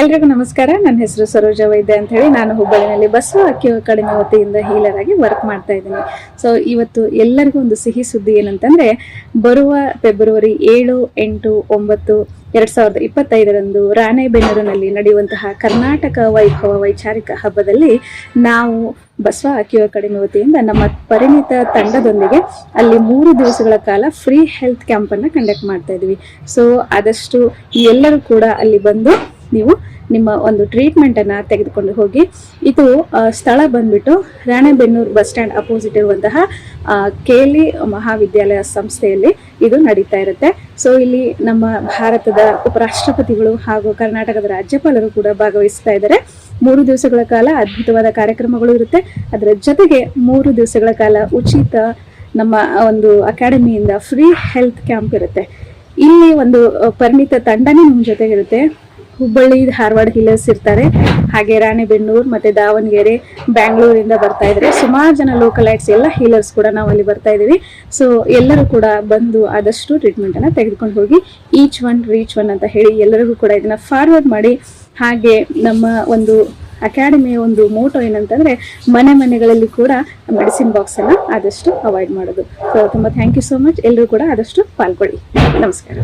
ಎಲ್ರಿಗೂ ನಮಸ್ಕಾರ. ನನ್ನ ಹೆಸರು ಸರೋಜ ವೈದ್ಯ ಅಂತ ಹೇಳಿ ನಾನು ಹುಬ್ಬಳ್ಳಿನಲ್ಲಿ ಬಸವ ಅಕ್ಕಿ ಕಡಿಮೆ ವತಿಯಿಂದ ಹೀಲರ್ ಆಗಿ ವರ್ಕ್ ಮಾಡ್ತಾ ಇದ್ದೀನಿ. ಸೊ ಇವತ್ತು ಎಲ್ಲರಿಗೂ ಒಂದು ಸಿಹಿ ಸುದ್ದಿ ಏನಂತಂದ್ರೆ, ಬರುವ ಫೆಬ್ರವರಿ ಏಳು, ಎಂಟು, ಒಂಬತ್ತು ಎರಡ್ ಸಾವಿರದ ಇಪ್ಪತ್ತೈದರಂದು ರಾಣೆಬೆನ್ನೂರಿನಲ್ಲಿ ನಡೆಯುವಂತಹ ಕರ್ನಾಟಕ ವೈಭವ ವೈಚಾರಿಕ ಹಬ್ಬದಲ್ಲಿ ನಾವು ಬಸವ ಅಕ್ಕಿಯ ಕಡಿಮೆ ವತಿಯಿಂದ ನಮ್ಮ ಪರಿಣಿತ ತಂಡದೊಂದಿಗೆ ಅಲ್ಲಿ ಮೂರು ದಿವಸಗಳ ಕಾಲ ಫ್ರೀ ಹೆಲ್ತ್ ಕ್ಯಾಂಪನ್ನು ಕಂಡಕ್ಟ್ ಮಾಡ್ತಾ ಇದ್ವಿ. ಸೊ ಆದಷ್ಟು ಎಲ್ಲರೂ ಕೂಡ ಅಲ್ಲಿ ಬಂದು ನೀವು ನಿಮ್ಮ ಒಂದು ಟ್ರೀಟ್ಮೆಂಟ್ ಅನ್ನ ತೆಗೆದುಕೊಂಡು ಹೋಗಿ. ಇದು ಸ್ಥಳ ಬಂದ್ಬಿಟ್ಟು ರಾಣೆಬೆನ್ನೂರು ಬಸ್ ಸ್ಟ್ಯಾಂಡ್ ಅಪೋಸಿಟ್ ಇರುವಂತಹ ಕೇಲಿ ಮಹಾವಿದ್ಯಾಲಯ ಸಂಸ್ಥೆಯಲ್ಲಿ ಇದು ನಡೀತಾ ಇರುತ್ತೆ. ಸೊ ಇಲ್ಲಿ ನಮ್ಮ ಭಾರತದ ಉಪರಾಷ್ಟ್ರಪತಿಗಳು ಹಾಗೂ ಕರ್ನಾಟಕದ ರಾಜ್ಯಪಾಲರು ಕೂಡ ಭಾಗವಹಿಸ್ತಾ ಇದ್ದಾರೆ. ಮೂರು ದಿವಸಗಳ ಕಾಲ ಅದ್ಭುತವಾದ ಕಾರ್ಯಕ್ರಮಗಳು ಇರುತ್ತೆ. ಅದರ ಜೊತೆಗೆ ಮೂರು ದಿವಸಗಳ ಕಾಲ ಉಚಿತ ನಮ್ಮ ಒಂದು ಅಕಾಡೆಮಿಯಿಂದ ಫ್ರೀ ಹೆಲ್ತ್ ಕ್ಯಾಂಪ್ ಇರುತ್ತೆ. ಇಲ್ಲಿ ಒಂದು ಪರಿಣಿತ ತಂಡನೇ ನಿಮ್ಮ ಜೊತೆಗಿರುತ್ತೆ. ಹುಬ್ಬಳ್ಳಿ, ಧಾರವಾಡ ಹಿಲರ್ಸ್ ಇರ್ತಾರೆ ಹಾಗೆ ರಾಣೆಬೆನ್ನೂರು ಮತ್ತೆ ದಾವಣಗೆರೆ, ಬ್ಯಾಂಗ್ಳೂರಿಂದ ಬರ್ತಾ ಇದ್ದಾರೆ. ಸುಮಾರು ಜನ ಲೋಕಲ್ ಲೋಕಲೈಟ್ಸ್ ಎಲ್ಲ ಹೀಲರ್ಸ್ ಕೂಡ ನಾವು ಅಲ್ಲಿ ಬರ್ತಾ ಇದೀವಿ ಸೊ ಎಲ್ಲರೂ ಕೂಡ ಬಂದು ಆದಷ್ಟು ಟ್ರೀಟ್ಮೆಂಟ್ ಅನ್ನ ತೆಗೆದುಕೊಂಡು ಹೋಗಿ ಈಚ್ ಒನ್ ರೀಚ್ ಒನ್ ಅಂತ ಹೇಳಿ ಎಲ್ಲರಿಗೂ ಕೂಡ ಇದನ್ನ ಫಾರ್ವರ್ಡ್ ಮಾಡಿ, ಹಾಗೆ ನಮ್ಮ ಒಂದು ಅಕಾಡೆಮಿಯ ಒಂದು ಮೋಟೋ ಏನಂತಂದ್ರೆ, ಮನೆ ಮನೆಗಳಲ್ಲಿ ಕೂಡ ಮೆಡಿಸಿನ್ ಬಾಕ್ಸ್ ಅನ್ನ ಆದಷ್ಟು ಅವಾಯ್ಡ್ ಮಾಡೋದು. ಸೊ ತುಂಬಾ ಥ್ಯಾಂಕ್ ಯು ಸೋ ಮಚ್ ಎಲ್ಲರೂ ಕೂಡ ಆದಷ್ಟು ಪಾಲ್ಗೊಳ್ಳಿ. ನಮಸ್ಕಾರ.